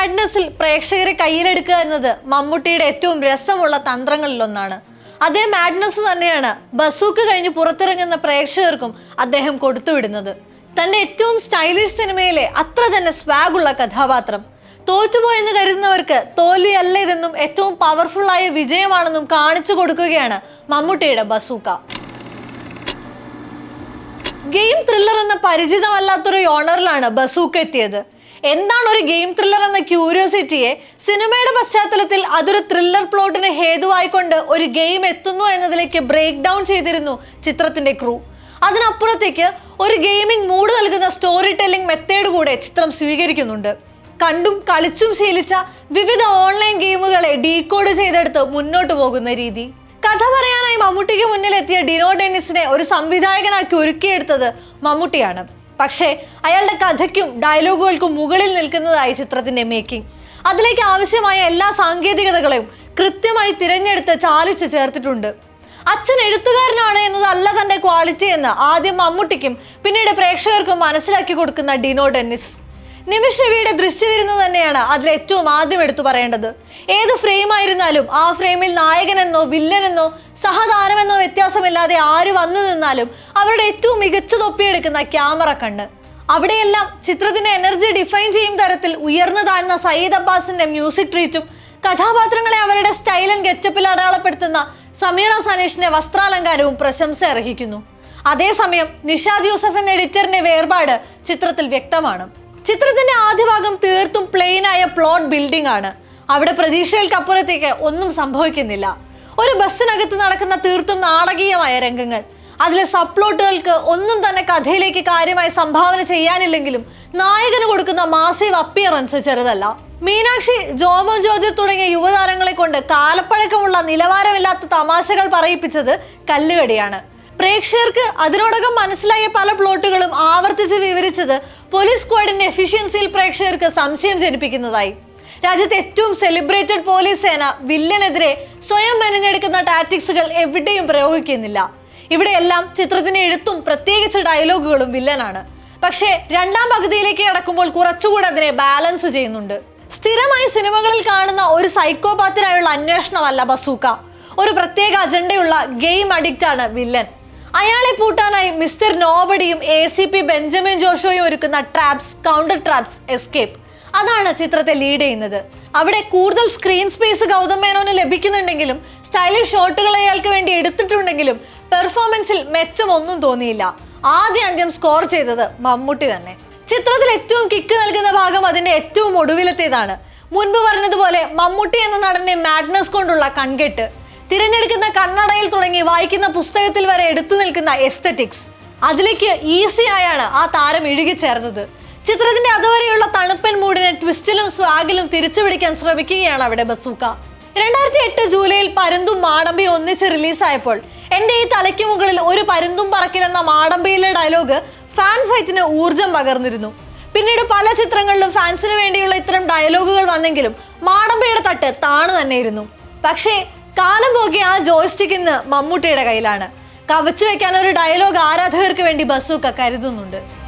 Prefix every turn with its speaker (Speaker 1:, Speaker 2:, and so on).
Speaker 1: മാഡ്നസിൽ പ്രേക്ഷകരെ കയ്യിലെടുക്കുക എന്നത് മമ്മൂട്ടിയുടെ ഏറ്റവും രസമുള്ള തന്ത്രങ്ങളിലൊന്നാണ്. അതേ മാഡ്നസ് തന്നെയാണ് ബസൂക്ക് കഴിഞ്ഞ് പുറത്തിറങ്ങുന്ന പ്രേക്ഷകർക്കും അദ്ദേഹം കൊടുത്തുവിടുന്നത്. തന്റെ ഏറ്റവും സ്റ്റൈലിഷ് സിനിമയിലെ അത്ര തന്നെ സ്വാഗുള്ള കഥാപാത്രം. തോറ്റുപോയെന്ന് കരുതുന്നവർക്ക് തോൽവിയല്ല ഇതെന്നും ഏറ്റവും പവർഫുള്ളായ വിജയമാണെന്നും കാണിച്ചു കൊടുക്കുകയാണ് മമ്മൂട്ടിയുടെ ബസൂക്ക. ഗെയിം ത്രില്ലർ എന്ന പരിചിതമല്ലാത്തൊരു ഓണറിലാണ് ബസൂക്ക എത്തിയത്. എന്താണ് ഒരു ഗെയിം ത്രില്ലർ എന്ന ക്യൂരിയോസിറ്റിയെ സിനിമയുടെ പശ്ചാത്തലത്തിൽ അതൊരു ത്രില്ലർ പ്ലോട്ടിന് ഹേതുവായിക്കൊണ്ട് ഒരു ഗെയിം എത്തുന്നു എന്നതിലേക്ക് ബ്രേക്ക് ഡൗൺ ചെയ്തിരുന്നു ചിത്രത്തിന്റെ ക്രൂ അതിനപ്പുറത്തേക്ക് ഒരു ഗെയിമിംഗ് മൂഡ് നൽകുന്ന സ്റ്റോറി ടെല്ലിംഗ് മെത്തേഡ് കൂടെ ചിത്രം സ്വീകരിക്കുന്നുണ്ട്. കണ്ടും കളിച്ചും ശീലിച്ച വിവിധ ഓൺലൈൻ ഗെയിമുകളെ ഡീകോഡ് ചെയ്തെടുത്ത് മുന്നോട്ട് പോകുന്ന രീതി. കഥ പറയാനായി മമ്മൂട്ടിക്ക് മുന്നിലെത്തിയ ഡിനോ ഡെന്നിസിനെ ഒരു സംവിധായകനാക്കി ഒരുക്കിയെടുത്തത് മമ്മൂട്ടിയാണ്. പക്ഷേ അയാളുടെ കഥയ്ക്കും ഡയലോഗുകൾക്കും മുകളിൽ നിൽക്കുന്നതായി ചിത്രത്തിന്റെ മേക്കിംഗ്. അതിലേക്ക് ആവശ്യമായ എല്ലാ സാങ്കേതികതകളെയും കൃത്യമായി തിരഞ്ഞെടുത്ത് ചാലിച്ച് ചേർത്തിട്ടുണ്ട്. അച്ഛൻ എഴുത്തുകാരനാണ് എന്നതല്ല തന്റെ ക്വാളിറ്റി എന്ന് ആദ്യം മമ്മൂട്ടിക്കും പിന്നീട് പ്രേക്ഷകർക്കും മനസ്സിലാക്കി കൊടുക്കുന്ന ഡിനോ ഡെന്നിസ്. നിമിഷ് രവിയുടെ ദൃശ്യവിരുന്ന് തന്നെയാണ് അതിൽ ഏറ്റവും ആദ്യം എടുത്തു പറയേണ്ടത്. ഏത് ഫ്രെയിം ആയിരുന്നാലും ആ ഫ്രെയിമിൽ നായകനെന്നോ വില്ലനെന്നോ സഹതാരമെന്നോ വ്യത്യാസമില്ലാതെ ആര് വന്നു നിന്നാലും അവരുടെ ഏറ്റവും മികച്ച തൊപ്പിയെടുക്കുന്ന ക്യാമറ കണ്ണ്. അവിടെയെല്ലാം ചിത്രത്തിന്റെ എനർജി ഡിഫൈൻ ചെയ്യും തരത്തിൽ ഉയർന്നു താഴ്ന്ന സയ്യിദ് അബ്ബാസിന്റെ മ്യൂസിക് ട്രീറ്റും കഥാപാത്രങ്ങളെ അവരുടെ സ്റ്റൈൽ ആൻഡ് ഗെറ്റപ്പിൽ അടയാളപ്പെടുത്തുന്ന സമീറ സനീഷിന്റെ വസ്ത്രാലങ്കാരവും പ്രശംസ അർഹിക്കുന്നു. അതേസമയം നിഷാദ് യൂസഫ് എന്ന എഡിറ്ററിന്റെ വേർപാട് ചിത്രത്തിൽ വ്യക്തമാണ്. ചിത്രത്തിന്റെ ആദ്യ ഭാഗം തീർത്തും പ്ലെയിൻ ആയ പ്ലോട്ട് ബിൽഡിംഗ് ആണ്. അവിടെ പ്രതീക്ഷകൾക്കപ്പുറത്തേക്ക് ഒന്നും സംഭവിക്കുന്നില്ല. ഒരു ബസ്സിനകത്ത് നടക്കുന്ന തീർത്തും നാടകീയമായ രംഗങ്ങൾ. അതിലെ സപ്ലോട്ടുകൾക്ക് ഒന്നും തന്നെ കഥയിലേക്ക് കാര്യമായി സംഭാവന ചെയ്യാനില്ലെങ്കിലും നായകന് കൊടുക്കുന്ന മാസീവ് അപ്പിയറൻസ് ചെറുതല്ല. മീനാക്ഷി ജോമോ ജ്യോതി തുടങ്ങിയ യുവതാരങ്ങളെ കൊണ്ട് കാലപ്പഴക്കമുള്ള നിലവാരമില്ലാത്ത തമാശകൾ പറയിപ്പിച്ചത് കല്ലുകടിയാണ്. പ്രേക്ഷകർക്ക് അതിനോടകം മനസ്സിലായ പല പ്ലോട്ടുകളും ആവർത്തിച്ച് വിവരിച്ചത് പോലീസ് സ്ക്വാഡിന്റെ എഫിഷ്യൻസിയിൽ പ്രേക്ഷകർക്ക് സംശയം ജനിപ്പിക്കുന്നതായി. രാജ്യത്തെ ഏറ്റവും സെലിബ്രേറ്റഡ് പോലീസ് സേന വില്ലനെതിരെ സ്വയം മെനഞ്ഞെടുക്കുന്ന ടാറ്റിക്സുകൾ എവിടെയും പ്രയോഗിക്കുന്നില്ല. ഇവിടെയെല്ലാം ചിത്രത്തിന്റെ എഴുത്തും പ്രത്യേകിച്ച് ഡയലോഗുകളും വില്ലനാണ്. പക്ഷേ രണ്ടാം പകുതിയിലേക്ക് കടക്കുമ്പോൾ കുറച്ചുകൂടെ അതിനെ ബാലൻസ് ചെയ്യുന്നുണ്ട്. സ്ഥിരമായി സിനിമകളിൽ കാണുന്ന ഒരു സൈക്കോപാത്തിനായുള്ള അന്വേഷണമല്ല ബസൂക്ക. ഒരു പ്രത്യേക അജണ്ടയുള്ള ഗെയിം അഡിക്റ്റാണ് വില്ലൻ. അയാളെ പൂട്ടാനായി മിസ്റ്റർ നോബഡിയും എ സി പി ബെഞ്ചമിൻ ജോഷോയും ഒരുക്കുന്ന ട്രാപ്സ് കൗണ്ടർ ട്രാപ്സ് എസ്കേപ്പ് അതാണ് ചിത്രത്തെ ലീഡ് ചെയ്യുന്നത്. അവിടെ കൂടുതൽ സ്ക്രീൻ സ്പേസ് ഗൗതം മേനോന് ലഭിക്കുന്നുണ്ടെങ്കിലും സ്റ്റൈലിഷ് ഷോട്ടുകൾ അയാൾക്ക് വേണ്ടി എടുത്തിട്ടുണ്ടെങ്കിലും പെർഫോമൻസിൽ മെച്ചമൊന്നും തോന്നിയില്ല. ആദ്യ അന്ത്യം സ്കോർ ചെയ്തത് മമ്മൂട്ടി തന്നെ. ചിത്രത്തിൽ ഏറ്റവും കിക്ക് നൽകുന്ന ഭാഗം അതിന്റെ ഏറ്റവും ഒടുവിലത്തേതാണ്. മുൻപ് പറഞ്ഞതുപോലെ മമ്മൂട്ടി എന്ന നടന്റെ മാഡ്നസ് കൊണ്ടുള്ള കൺകെട്ട്. തിരഞ്ഞെടുക്കുന്ന കണ്ണടയിൽ തുടങ്ങി വായിക്കുന്ന പുസ്തകത്തിൽ വരെ എടുത്തു നിൽക്കുന്ന എസ്തറ്റിക്സ് അതിലേക്ക് ഈസി ആയാണ് ആ താരം ഇഴുകിച്ചേർന്നത് ചിത്രത്തിന്റെ അതുവരെയുള്ള തണുപ്പൻ മൂഡിനെ ട്വിസ്റ്റിലും സ്വാഗിലും തിരിച്ചുപിടിക്കാൻ ശ്രമിക്കുകയാണ് അവിടെ ബസൂക്ക. രണ്ടായിരത്തി എട്ട് ജൂലൈയിൽ പരുന്തും മാടമ്പി ഒന്നിച്ച് റിലീസായപ്പോൾ എന്റെ ഈ തലയ്ക്ക് മുകളിൽ ഒരു പരുന്തും പറക്കില്ലെന്ന മാടമ്പിയിലെ ഡയലോഗ് ഫാൻ ഫൈറ്റിന് ഊർജം പകർന്നിരുന്നു. പിന്നീട് പല ചിത്രങ്ങളിലും ഫാൻസിന് വേണ്ടിയുള്ള ഇത്തരം ഡയലോഗുകൾ വന്നെങ്കിലും മാടമ്പയുടെ തട്ട് താണു തന്നെയിരുന്നു. പക്ഷേ കാലം പോകിയ ആ ജോയ്സ്റ്റിക് ഇന്ന് മമ്മൂട്ടിയുടെ കയ്യിലാണ്. കവച്ചു വെക്കാൻ ഒരു ഡയലോഗ് ആരാധകർക്ക് വേണ്ടി ബസൂക്ക കരുതുന്നുണ്ട്.